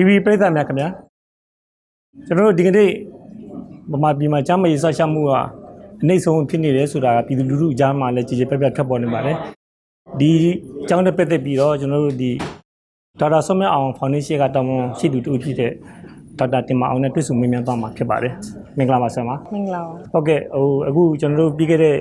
TV ပရိသတ်များခင်ဗျာကျွန်တော်တို့ဒီကနေ့ဗမာပြည်မှာကျမ်းမာရေးဆောက်ရှောက်မှုကအနှိမ့်ဆုံးဖြစ်နေတယ်ဆိုတာကပြည်သူလူထုအကြားမှာလည်းကြည်ကြည်ပြတ်ပြတ်ထွက်ပေါ်နေပါတယ်ဒီအကြောင်းနဲ့ပတ်သက်ပြီးတော့ကျွန်တော်တို့ဒီဒေါက်တာဆွမ်းမြတ်အောင်ဖောင်ဒေးရှင်းကတောင်းဝန်ရှိသူတူဖြစ်တဲ့ဒေါက်တာတင်မအောင်နဲ့တွေ့ဆုံမေးမြန်းသွားမှာဖြစ်ပါတယ်မင်္ဂလာပါဆရာမမင်္ဂလာပါဟုတ်ကဲ့ဟိုအခုကျွန်တော်တို့ပြီးခဲ့တဲ့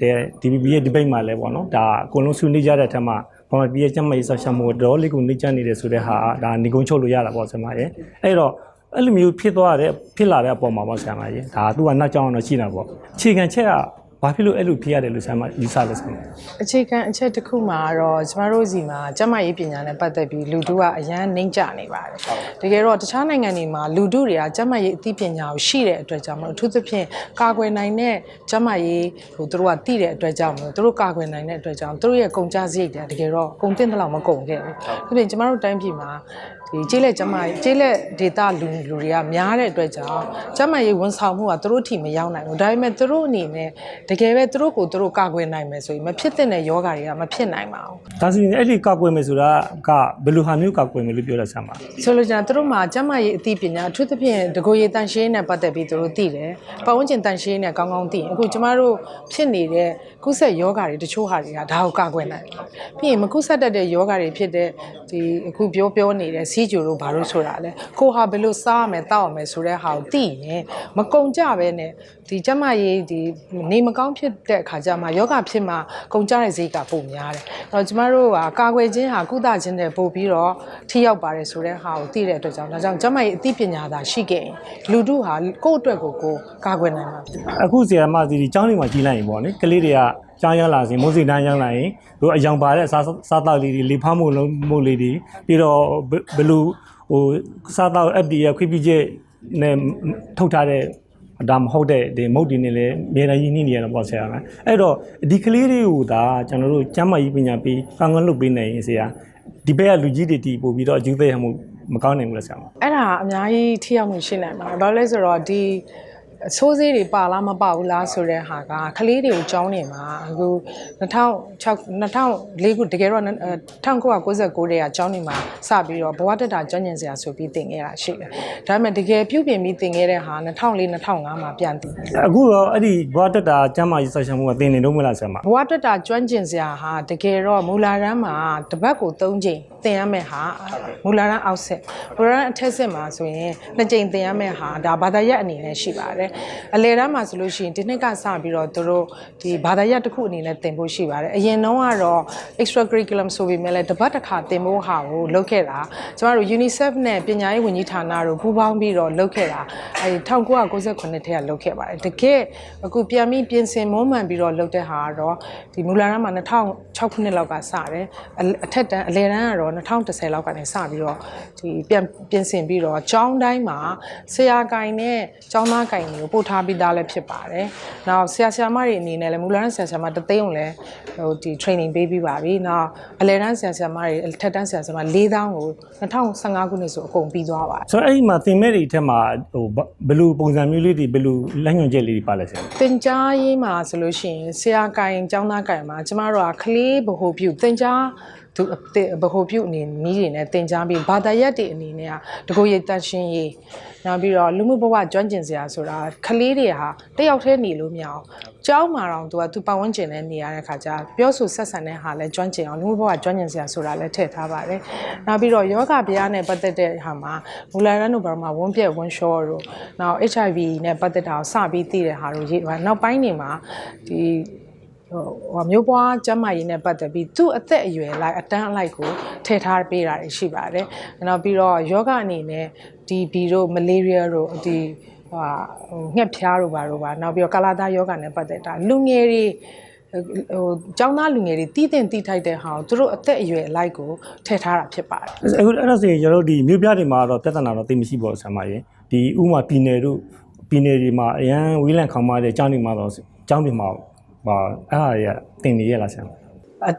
တဲ့ DBB ရဲ့ debate မှာလည်းပေါ့နော်ဒါအကုန်လုံးဆွေးနွေးကြတဲ့အထက်မှာ ဘာမှပြည့်ရဲ့ကျမ်းမာရေးဆောက်ရှောက်မှုတော်တော်လေးကိုနှိမ့်ချနေတယ်ဆိုတဲ့ဟာဒါနေကုန်းချုပ်လို့ရတာပေါ့ဆရာမရဲ့အဲ့တော့အဲ့လိုမျိုးဖြစ်သွားတဲ့ဖြစ်လာတဲ့အပေါ်မှာပေါ့ဆရာမရဲ့ဒါသူကနောက်ကြောင်းတော့ရှိတာပေါ့အခြေခံချက်က ဘာဖြစ်လို့အဲ့လိုဖြစ်ရတယ်လို့ဆရာမယူဆလဲဆရာမအခြေခံအချက်တစ်ခုမှာတော့ကျမတို့စီမှာကျန်းမာရေးပညာနဲ့ပတ်သက်ပြီးလူတို့ကအရန်နှိမ့်ကြနေပါတယ်တကယ်တော့တခြားနိုင်ငံတွေမှာလူတို့တွေကကျန်းမာရေးအသိပညာကိုရှိတဲ့အတွက်ကြောင့်မလို့အထူးသဖြင့်ကာကွယ်နိုင်တဲ့ကျန်းမာရေးဟိုတို့ကသိတဲ့အတွက်ကြောင့်မလို့တို့ကာကွယ်နိုင်တဲ့အတွက်ကြောင့်တို့ရဲ့ကုန်ကြစရိတ်တွေကတကယ်တော့ကုန်တင်တဲ့လောက်မကုန်ခဲ့ဘူးဒါပြင်ကျမတို့တိုင်းပြည်မှာ ဒီကျေးလက်ကျမကြီးကျေးလက်ဒေတာလူလူတွေကများတဲ့အတွက်ကြောင့်ကျမကြီးဝန်ဆောင်မှုကသူတို့ထိမရောက်နိုင်ဘူးဒါပေမဲ့သူတို့အနေနဲ့တကယ်ပဲသူတို့ကိုသူတို့ကာကွယ်နိုင်မယ်ဆိုရင်မဖြစ်တဲ့ယောဂတွေကမဖြစ်နိုင်ပါဘူးဒါဆိုရင်အဲ့ဒီကောက်ွယ်မယ်ဆိုတာကဘယ်လိုဟာမျိုးကောက်ွယ်မယ်လို့ပြောတာဆရာမဆိုလိုချင်တာသူတို့မှာကျမကြီးအသိပညာအထူးသဖြင့်တကိုယ်ရည်တန်ရှင်းနဲ့ပတ်သက်ပြီးသူတို့သိတယ်ပတ်ဝန်းကျင်တန်ရှင်းနဲ့ကောင်းကောင်းသိရင်အခုကျမတို့ဖြစ်နေတဲ့ကုသယောဂတွေတချို့ဟာတွေကဒါကိုကာကွယ်နိုင်တယ်ပြီးရင်မကုသတတ်တဲ့ယောဂတွေဖြစ်တဲ့ဒီအခုပြောပြောနေတဲ့စီးကြိုတို့ဘာလို့ဆိုတာလဲကိုဟာဘယ်လိုစားရမယ်တောက်ရမယ်ဆိုတဲ့ဟာကိုသိရင်မကုံကြပဲနဲ့ဒီကျမကြီးဒီနေမကောင်းဖြစ်တဲ့အခါကျမှယောဂဖြစ်မှကုံကြတဲ့ဈေးကပုံများတယ်အဲ့တော့ကျမတို့ကကာကွယ်ခြင်းဟာကုသခြင်းနဲ့ပို့ပြီးတော့ထိရောက်ပါတယ်ဆိုတဲ့ဟာကိုသိတဲ့အတွက်ကြောင့်ဒါကြောင့်ကျမကြီးအသိပညာသာရှိခဲ့ရင်လူတို့ဟာကိုယ့်အတွက်ကိုကိုယ်ကာကွယ်နိုင်မှာဖြစ်ပါတယ်အခုဆရာမဒီဒီကျောင်းလေးမှာကြီးလိုက်ရင်ပေါ့နိကလေးတွေက ကျောင်းရောက်လာစဉ်မိုးစိတန်းရောက်လာရင်တို့အယောင်ပါတဲ့စားစားတောက်လေးတွေလေဖားမှုလုံးမှုလေးတွေပြီးတော့ဘယ်လိုဟိုစားတောက် FDA ခွင့်ပြုချက်နဲ့ထုတ်ထားတဲ့ဒါမဟုတ်တဲ့ဒီမုတ်ဒီနေလေမြေတိုင်းကြီးနှိနေရတော့ပေါ့ဆရာကအဲ့တော့ဒီကလေးတွေကိုဒါကျွန်တော်တို့ကျမ်းမာရေးပညာပေးကောင်းကောင်းလုပ်ပေးနိုင်ရင်ဆရာဒီဘက်ကလူကြီးတွေတီးပို့ပြီးတော့အကျိုးသက်ရောက်မှုမကောင်းနိုင်ဘူးလားဆရာမအဲ့ဒါအများကြီးထိရောက်မှုရှိနိုင်ပါတယ်။ဘာလို့လဲဆိုတော့ဒီ အဆိုးစေးတွေပါလားမပါဘူးလားဆိုတဲ့ဟာကကလေးတွေကိုကြောင်းနေမှာအခု2006 2004ခုတကယ်တော့1999တည်းကကြောင်းနေမှာစပြီးတော့ဘဝတက်တာကျွမ်းကျင်စရာဆိုပြီးတင်ခဲ့တာရှိတယ်။ဒါပေမဲ့တကယ်ပြုပြင်ပြီးတင်ခဲ့တဲ့ဟာ2004 2005မှာပြန်တင်တယ်အခုတော့အဲ့ဒီဘွားတက်တာကျမ်းမာရေးဆက်ဆံမှုကသင်နေတော့မလားဆရာမဘဝတက်တာကျွမ်းကျင်စရာဟာတကယ်တော့မူလာရန်မှာတစ်ပတ်ကို3ချိန်သင်ရမယ့်ဟာမူလာရန်အောက်ဆက်မူလာရန်အထက်ဆက်မှာဆိုရင်2ချိန်သင်ရမယ့်ဟာဒါဘာသာရပ်အနေနဲ့ရှိပါတယ်အလယ်တန်းမှာဆိုလို့ရှိရင်ဒီနှစ်ကစပြီးတော့သူတို့ဒီဘာသာရပ်တစ်ခုအနေနဲ့သင်ဖို့ရှိပါတယ်အရင်တော့ကတော့ extra curriculum ဆိုပေမဲ့လည်းတစ်ပတ်တစ်ခါသင်ဖို့ဟာကိုလုပ်ခဲ့တာကျမတို့ UNICEF နဲ့ပညာရေးဝန်ကြီးဌာနတို့ပူးပေါင်းပြီးတော့လုပ်ခဲ့တာအဲဒီ1998ထဲကလုပ်ခဲ့ပါတယ်တကယ်အခုပြန်ပြီးပြင်ဆင်မွမ်းမံပြီးတော့လုပ်တဲ့ဟာကတော့ဒီမူလာရန်မှာ2006ခုနှစ်လောက်ကစတယ်အအထက်တန်းအလယ်တန်းကတော့2010လောက်ကနေစပြီးတော့ဒီပြန်ပြင်ဆင်ပြီးတော့ကျောင်းတိုင်းမှာဆရာကင်နဲ့ကျောင်းသားကင်တွေကိုပို့ထားပြီးသားလည်းဖြစ်ပါတယ်။နောက်ဆရာဆရာမတွေအနေနဲ့လည်းမူလာရန်ဆရာဆရာမတသိန်းကိုလည်းဟိုဒီ training ပေးပြီးပါပြီ။နောက်အလယ်တန်းဆရာဆရာမတွေအထက်တန်းဆရာဆရာမ၄000ကို2015ခုနှစ်ဆိုအကုန်ပြီးသွားပါတယ်ဆိုတော့အဲ့ဒီမှာသင်မဲ့တွေအထက်မှာဟိုဘဘယ်လိုပုံစံမျိုးလေးတွေဘယ်လိုလက်ညွှန်ချက်လေးတွေပါလဲဆရာတင် जा ရေးမှာဆိုလို့ရှိရင်ဆရာကင်ကျောင်းသားကင်မှာကျမတို့ကကလေးဗဟိုပြုတင် जा သူအတဲ့ဗဟိုပြုအနေနည်းတွေနဲ့တင် जा ပြီးဘာသာရပ်တွေအနေနဲ့ကတကူရိတ်တန်ရှင်းရေးနောက်ပြီးတော့လူမှုဘဝကျွမ်းကျင်စရာဆိုတာကလေးတွေဟာတယောက်တည်းနေလို့မရအောင်ကျောင်းမှာတော့သူကသူပတ်ဝန်းကျင်နဲ့နေရတဲ့ခါကျပြောဆိုဆက်ဆံတဲ့ဟာလဲကျွမ်းကျင်အောင်လူမှုဘဝကျွမ်းကျင်စရာဆိုတာလဲထည့်ထားပါတယ်နောက်ပြီးတော့ယောဂဗျာနဲ့ပတ်သက်တဲ့ဟာမှာမူလာရန်တို့ဘာမှဝန်းပြက်ဝန်းလျှောတို့နောက် HIV နဲ့ပတ်သက်တာကိုစပြီးသိတဲ့ဟာတို့ရေးနောက်ပိုင်းနေမှာဒီ ဟိုဟိုမျိုးပွားကျန်းမာရေးနဲ့ပတ်သက်ပြီးသူ့အသက်အရွယ်လိုက်အတန်းအလိုက်ကိုထည့်ထားပေးတာတွေရှိပါတယ်။နောက်ပြီးတော့ယောဂအနေနဲ့ဒီဘီတို့မလေးရီးယားတို့ဒီဟာဟိုငှက်ဖျားတို့ဘာတို့ပါနောက်ပြီးတော့ကာလာသားယောဂနဲ့ပတ်သက်တာလူငယ်တွေဟိုကျောင်းသားလူငယ်တွေတီးတင်တီးထိုက်တဲ့ဟာကိုသူတို့အသက်အရွယ်အလိုက်ကိုထည့်ထားတာဖြစ်ပါတယ်အခုအဲ့ဒါဆိုရင်ကျွန်တော်တို့ဒီမြို့ပြတွေမှာတော့ပြဿနာတော့သိမရှိပါဘူးဆရာမရေဒီဥမာပြည်နယ်တို့ပြည်နယ်တွေမှာအရန်ဝေးလံခေါင်မာတဲ့ကျောင်းတွေမှာတော့ကျောင်းတွေမှာ ပါအဲ့ဟာတွေကသင်နေရလားဆရာမအ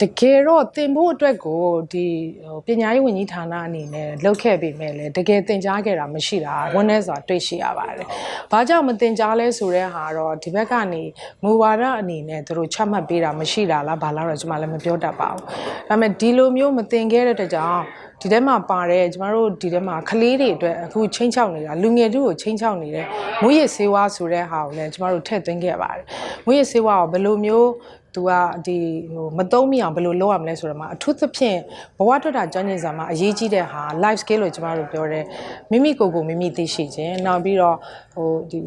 တကယ်တော့တင်ဖို့အတွက်ကိုဒီဟိုပညာရေးဝန်ကြီးဌာနအနေနဲ့လုပ်ခဲ့ပေမဲ့လည်းတကယ်တင် जा ခဲ့တာမရှိတာဝန်ထဲဆိုတာတွေ့ရှိရပါတယ်။ဘာကြောင့်မတင် जा လဲဆိုတဲ့ဟာတော့ဒီဘက်ကနေမူဝါဒအနေနဲ့သူတို့ချမှတ်ပေးတာမရှိတာလားဘာလားတော့ကျွန်မလည်းမပြောတတ်ပါဘူး။ဒါပေမဲ့ဒီလိုမျိုးမတင်ခဲ့တဲ့အတွက်ကြောင့်ဒီထဲမှာပါတယ်ကျမတို့ဒီထဲမှာကလေးတွေအတွက်အခုချင်းချောက်နေတာလူငယ်တို့ကိုချင်းချောက်နေတဲ့မွေးရစေဝါဆိုတဲ့ဟာကိုလည်းကျမတို့ထည့်သွင်းခဲ့ပါတယ်မွေးရစေဝါကိုဘယ်လိုမျိုး သူကဒီဟိုမသုံးမိအောင်ဘယ်လိုလုပ်ရမလဲဆိုတော့မှအထူးသဖြင့်ဘဝထွက်တာကျွမ်းကျင်စာမှာအရေးကြီးတဲ့ဟာ life skill လို့ကျမတို့ပြောတယ်မိမိကိုယ်ကိုမိမိသိရှိခြင်းနောက်ပြီးတော့ဟိုဒီ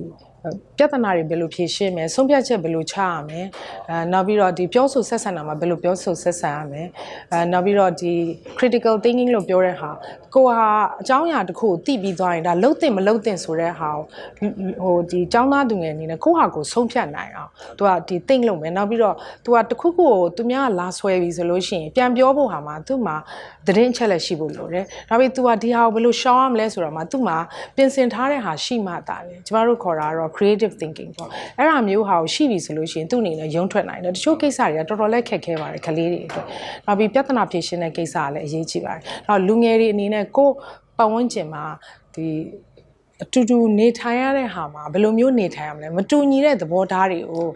ပြဿနာတွေဘယ်လိုဖြေရှင်းမလဲဆုံးဖြတ်ချက်ဘယ်လိုချရမလဲအဲနောက်ပြီးတော့ဒီပြောဆိုဆက်ဆံတာမှာဘယ်လိုပြောဆိုဆက်ဆံရမလဲအဲနောက်ပြီးတော့ဒီ critical thinking လို့ပြောတဲ့ဟာကိုဟာအကြောင်းအရာတစ်ခုကိုသိပြီးသွားရင်ဒါလုံးတင်မလုံးတင်ဆိုတဲ့ဟာကိုဟိုဒီចောင်းသားသူငယ်အနေနဲ့ကိုဟာကိုဆုံးဖြတ်နိုင်အောင်သူကဒီ think လုပ်မယ်နောက်ပြီးတော့သူကတစ်ခုခုကိုသူများကလာဆွဲပြီဆိုလို့ရှိရင်ပြန်ပြောဖို့ဟာမှာသူ့မှာသတင်းအချက်လက်ရှိဖို့လိုတယ်နောက်ပြီးသူကဒီဟာကိုဘယ်လိုရှောင်ရမလဲဆိုတော့မှသူ့မှာပြင်ဆင်ထားတဲ့ဟာရှိမှတာလေကျမတို့ခေါ်တာကတော့ creative thinking ပေါ့အဲ့ဒါမျိုးဟာကိုရှိပြီဆိုလို့ရှိရင်သူ့အနေနဲ့ရုံးထွက်နိုင်တယ်တချို့ကိစ္စတွေကတော်တော်လေးခက်ခဲပါတယ်ကလေးတွေအတွက်နောက်ပြီးပြဿနာဖြေရှင်းတဲ့ကိစ္စကလည်းအရေးကြီးပါတယ်နောက်လူငယ်တွေအနေနဲ့ကိုယ်ပတ်ဝန်းကျင်မှာဒီအတူတူနေထိုင်ရတဲ့ဟာမှာဘယ်လိုမျိုးနေထိုင်ရမလဲမတူညီတဲ့သဘောထားတွေကို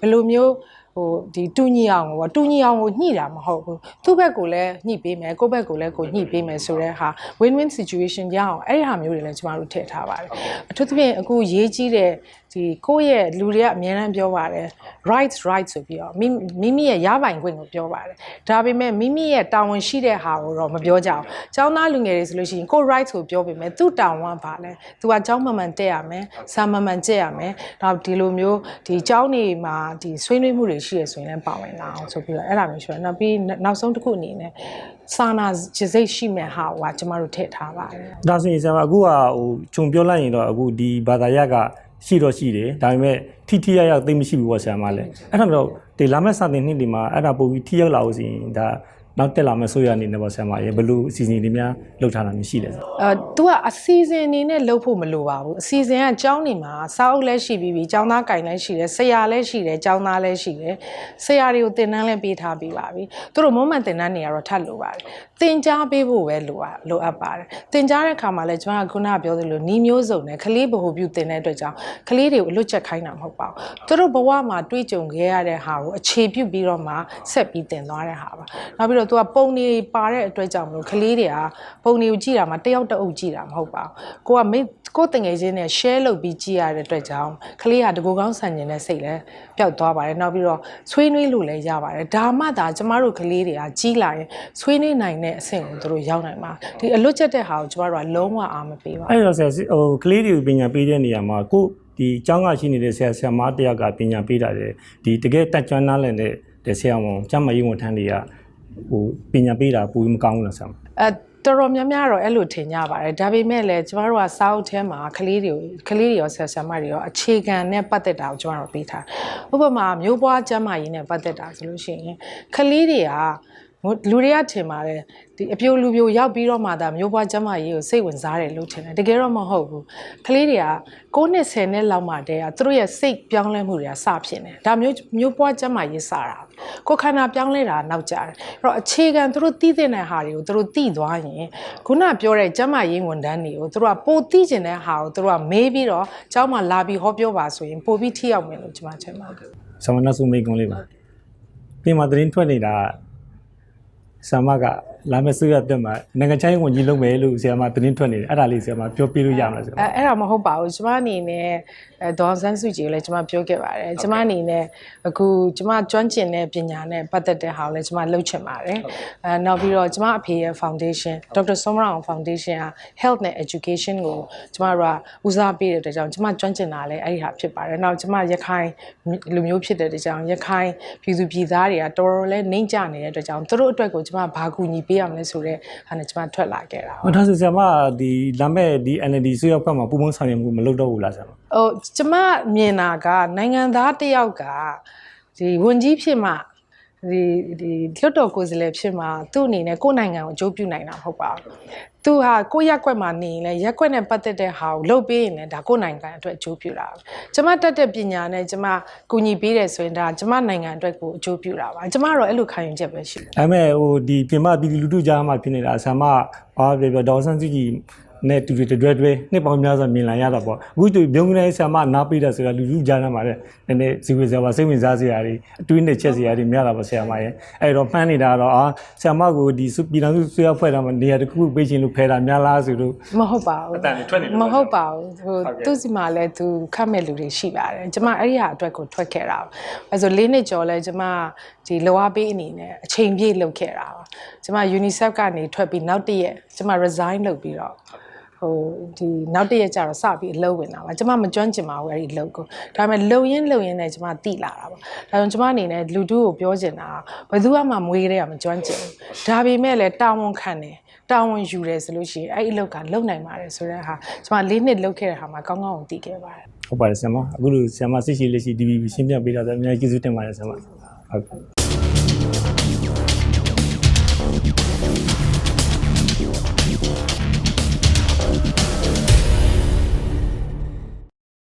ဘယ်လိုမျိုး ဟိုဒီတူညီအောင်ပေါ့တူညီအောင်ကိုညှိတာမဟုတ်ဘူးသူ့ဘက်ကိုလည်းညှိပေးမယ်ကိုယ့်ဘက်ကိုလည်းကိုညှိပေးမယ်ဆိုတဲ့ဟာ win win situation ရအောင်အဲ့ဒီဟာမျိုးတွေလည်းကျမတို့ထည့်ထားပါတယ်အထူးသဖြင့်အခုရေးကြီးတဲ့ဒီကိုယ့်ရဲ့လူတွေကအများအားပြောပါတယ် rights rights ဆိုပြီးတော့မိမိမိရဲ့ရပိုင်ခွင့်ကိုပြောပါတယ်ဒါပေမဲ့မိမိရဲ့တာဝန်ရှိတဲ့ဟာကိုတော့မပြောကြအောင်ចောင်းသားလူငယ်တွေဆိုလို့ရှိရင်ကိုယ့် rights ကိုပြောပေမဲ့သူ့တာဝန်ကဘာလဲသူကចောင်းမှန်မှန်တက်ရမယ်စာမှန်မှန်ကျက်ရမယ်နောက်ဒီလိုမျိုးဒီចောင်းနေမှာဒီဆွေးနွေးမှုတွေ ရှိရဆိုရင်လည်းပါဝင်လာအောင်ဆိုပြီးတော့အဲ့ဒါမျိုးရှိတယ်နောက်ပြီးနောက်ဆုံးတစ်ခုအနေနဲ့စာနာစိတ်ရှိမဲ့ဟာကကျမတို့ထည့်ထားပါတယ်ဒါဆိုရင်ဆရာမအခုကဟိုခြုံပြောလိုက်ရင်တော့အခုဒီဘာသာရပ်ကရှိတော့ရှိတယ်ဒါပေမဲ့ထိထိရောက်ရောက်သိမရှိဘူးပေါ့ဆရာမလည်းအဲ့ဒါတော့ဒီလာမယ့်စတင်နှစ်ဒီမှာအဲ့ဒါပို့ပြီးထိရောက်လာလို့ဆိုရင်ဒါ နောက်တက်လာမယ့်ဆိုရအနေနဲ့ပေါ့ဆရာမရေဘယ်လိုအစီအစဉ်တွေများလုပ်ထားတာမျိုးရှိလဲဆရာအဲ तू ကအစီအစဉ်အနေနဲ့လုပ်ဖို့မလိုပါဘူးအစီအစဉ်ကကျောင်းနေမှာစာအုပ်လည်းရှိပြီးပြီကျောင်းသားကင်လည်းရှိတယ်ဆရာလည်းရှိတယ်ကျောင်းသားလည်းရှိတယ်ဆရာတွေကိုသင်တန်းလည်းပေးထားပြီးပါပြီသူတို့မုံမှန်သင်တန်းတွေကတော့ထပ်လိုပါတယ် သင်ကြားပေးဖို့ပဲလိုအပ်လိုအပ်ပါတယ်သင်ကြားတဲ့အခါမှာလည်းကျွန်မကခုနကပြောသလိုနီးမျိုးစုံနဲ့ကလေးဗဟုပြုသင်တဲ့အတွက်ကြောင့်ကလေးတွေကိုအလွတ်ချက်ခိုင်းတာမဟုတ်ပါဘူးသူတို့ဘဝမှာတွေးကြုံခဲ့ရတဲ့ဟာကိုအခြေပြုပြီးတော့မှဆက်ပြီးသင်သွားတဲ့ဟာပါနောက်ပြီးတော့ तू ကပုံနေပါတဲ့အတွက်ကြောင့်မလို့ကလေးတွေကပုံနေကိုကြည့်တာမှတယောက်တအုပ်ကြည့်တာမဟုတ်ပါဘူးကိုကမိကိုယ်တငယ်ချင်းနဲ့ share လုပ်ပြီးကြည့်ရတဲ့အတွက်ကြောင့်ကလေးကတကူကောင်းဆန်ကျင်တဲ့စိတ်လည်းပျောက်သွားပါတယ်နောက်ပြီးတော့ဆွေးနွေးလို့လည်းရပါတယ်ဒါမှသာကျမတို့ကလေးတွေကကြီးလာရင်ဆွေးနွေးနိုင်တဲ့အဆင့်ကိုသူတို့ရောက်နိုင်မှာဒီအလွတ်ချက်တဲ့ဟာကိုကျမတို့ကလုံးဝအားမပေးပါဘူးအဲ့တော့ဆရာဟိုကလေးတွေကိုပညာပေးတဲ့နေရာမှာကိုဒီចောင်းကရှိနေတဲ့ဆရာဆရာမတယောက်ကပညာပေးတာတယ်ဒီတကယ်တက်ကြွနားလည်တဲ့ဆရာဝန်ကျမ်းမရေးဝန်ထမ်းတွေကဟိုပညာပေးတာပူမကောင်းဘူးလားဆရာမအဲတော်တော်များများတော့အဲ့လိုထင်ကြပါတယ်ဒါပေမဲ့လည်းကျမတို့ကစာအုပ်ထဲမှာကလေးတွေကလေးတွေရောဆရာဆရာမတွေရောအခြေခံနဲ့ပတ်သက်တာကိုကျမတို့ပေးထားဥပမာမျိုးပွားကျမ်းမာရေးနဲ့ပတ်သက်တာဆိုလို့ရှိရင်ကလေးတွေက လူတွေကထင်ပါတယ်ဒီအပြိုလူပြိုရောက်ပြီးတော့မှဒါမျိုးပွားကျမ်းမာရေးကိုစိတ်ဝင်စားတယ်လို့ထင်တယ်တကယ်တော့မဟုတ်ဘူးကလေးတွေက9နှစ်10နှစ်လောက်မှတည်းကသူတို့ရဲ့စိတ်ပြောင်းလဲမှုတွေကစဖြစ်နေဒါမျိုးမျိုးပွားကျမ်းမာရေးစတာကိုယ်ခန္ဓာပြောင်းလဲတာနောက်ကျတယ်အဲ့တော့အခြေခံသူတို့သိတဲ့ဟာတွေကိုသူတို့သိသွားရင်ခုနပြောတဲ့ကျမ်းမာရေးဝန်ထမ်းတွေကိုသူတို့ကပိုသိကျင်တဲ့ဟာကိုသူတို့ကမေးပြီးတော့ကျောင်းမှာလာပြီးဟောပြောပါဆိုရင်ပိုပြီးထိရောက်မယ်လို့ကျွန်မထင်ပါတယ်ဆရာမနောက်ဆုံးမိတ်ကွန်းလေးပါပြင်မှာသတင်းထွက်နေတာ ဆရာမကလာမယ့်ဆွေးရတက်မှာနိုင်ငံချိုင်းဝန်ကြီးလုပ်မယ်လို့ဆရာမသတင်းထွက်နေတယ်အဲ့ဒါလေးဆရာမပြောပြလို့ရမလားဆရာမအဲအဲ့ဒါမဟုတ်ပါဘူးကျွန်မအနေနဲ့အဲဒေါ်ဆန်းစုကြည်ကိုလည်းကျွန်မပြောခဲ့ပါတယ်ကျွန်မအနေနဲ့အခုကျွန်မကျွမ်းကျင်တဲ့ပညာနဲ့ပတ်သက်တဲ့ဟာကိုလည်းကျွန်မလုပ်ချင်ပါတယ်အဲနောက်ပြီးတော့ကျွန်မအဖေရဲ့ foundation ဒေါက်တာစောမရအောင် foundation က health နဲ့ education ကိုကျွန်မတို့ကဦးစားပေးတဲ့အတွက်ကြောင့်ကျွန်မကျွမ်းကျင်တာလည်းအဲ့ဒီဟာဖြစ်ပါတယ်နောက်ကျွန်မရခိုင်လူမျိုးဖြစ်တဲ့အတွက်ကြောင့်ရခိုင်ပြည်သူပြည်သားတွေကတော်တော်လေးနှိမ့်ကြနေတဲ့အတွက်ကြောင့်သူတို့အတွက်ကိုကျွန်မဘာကူညီပေးရမလဲဆိုတော့ဟာနဲ့ကျွန်မထွက်လာခဲ့တာပါဟောဒါဆိုဆရာမဒီလာမယ့်ဒီ NLD ဆွေးရဖွဲ့မှာပုံမှန်ဆောင်ရွက်မှုမလုပ်တော့ဘူးလားဆရာမဟိုကျမမြင်တာကနိုင်ငံသားတစ်ယောက်ကဒီဝန်ကြီးဖြစ်မှ ဒီဒီလွတ်တော်ကိုယ်စားလှယ်ဖြစ်မှသူ့အနေနဲ့ကိုယ့်နိုင်ငံကိုအကျိုးပြုနိုင်တာမဟုတ်ပါဘူး။သူဟာကိုယ့်ရက်ကွက်မှာနေရင်လည်းရက်ကွက်နဲ့ပတ်သက်တဲ့ဟာကိုလုပ်ပေးရင်လည်းဒါကိုယ့်နိုင်ငံအတွက်အကျိုးပြုတာပဲ။ကျမတက်တဲ့ပညာနဲ့ကျမကူညီပေးတယ်ဆိုရင်ဒါကျမနိုင်ငံအတွက်ကိုအကျိုးပြုတာပါ။ကျမတော့အဲ့လိုခံယူချက်ပဲရှိတယ်ဒါပေမဲ့ဟိုဒီပြင်မပြည်သူလူထုကြားမှာဖြစ်နေတာဆရာမဘာပြောပြောဒေါ်ဆန်းစုကြည် နဲ့တူတူတွဲတွဲနှစ်ပေါင်းများစွာမြင်လာရတာပေါ့အခုတူမြုံကနေဆရာမနားပေးတာဆိုတာလူလူကြားနာမှာတဲ့နည်းနည်းဇီဝဆရာမစိတ်ဝင်စားစရာတွေအတွေးနဲ့ချက်စရာတွေများလာပါဆရာမရဲ့အဲ့တော့မှန်းနေတာတော့အာဆရာမကိုဒီစုပြည်တော်စုဆွေးရဖွဲ့တာမှာနေရာတစ်ခုခုပေးချင်လို့ဖယ်တာများလားဆိုလို့မဟုတ်ပါဘူးအတန်တွေထွက်နေတယ်မဟုတ်ပါဘူးဟိုဟုတ်ကဲ့သူ့စီမှာလည်းသူခတ်မဲ့လူတွေရှိပါတယ်ကျမအဲ့ဒီဟာအတွက်ကိုထွက်ခဲ့တာပါအဲဆို၄နှစ်ကျော်လဲကျမဒီလောအပေးအနေနဲ့အချိန်ပြည့်လုပ်ခဲ့တာပါကျမ UNICEF ကနေထွက်ပြီးနောက်တစ်ရက်ကျမ resign လုပ်ပြီးတော့ ဟိုဒီနောက်တစ်ရက်ကျတော့စပြီးအလုပ်ဝင်တာပါကျမမကျွမ်းကျင်ပါဘူးအဲ့ဒီအလုပ်ကိုဒါပေမဲ့လုံရင်းလုံရင်းနဲ့ကျမတိလာတာပါဒါကြောင့်ကျမအနေနဲ့လူတို့ကိုပြောချင်တာဘယ်သူမှမွေးတဲ့ကမကျွမ်းကျင်ဘူးဒါပေမဲ့လည်းတာဝန်ခံတယ်တာဝန်ယူတယ်ဆိုလို့ရှိရင်အဲ့ဒီအလုပ်ကလုံနိုင်ပါတယ်ဆိုတဲ့ဟာကျွန်မ၄နှစ်လုပ်ခဲ့တဲ့ဟာမှာကောင်းကောင်းကိုသိခဲ့ပါတယ်ဟုတ်ပါတယ်ဆရာမအခုလိုဆရာမစိတ်ရှိလက်ရှိ DVB ရှင်းပြပေးတာဆိုအများကြီးကျေးဇူးတင်ပါတယ်ဆရာမဟုတ်ကဲ့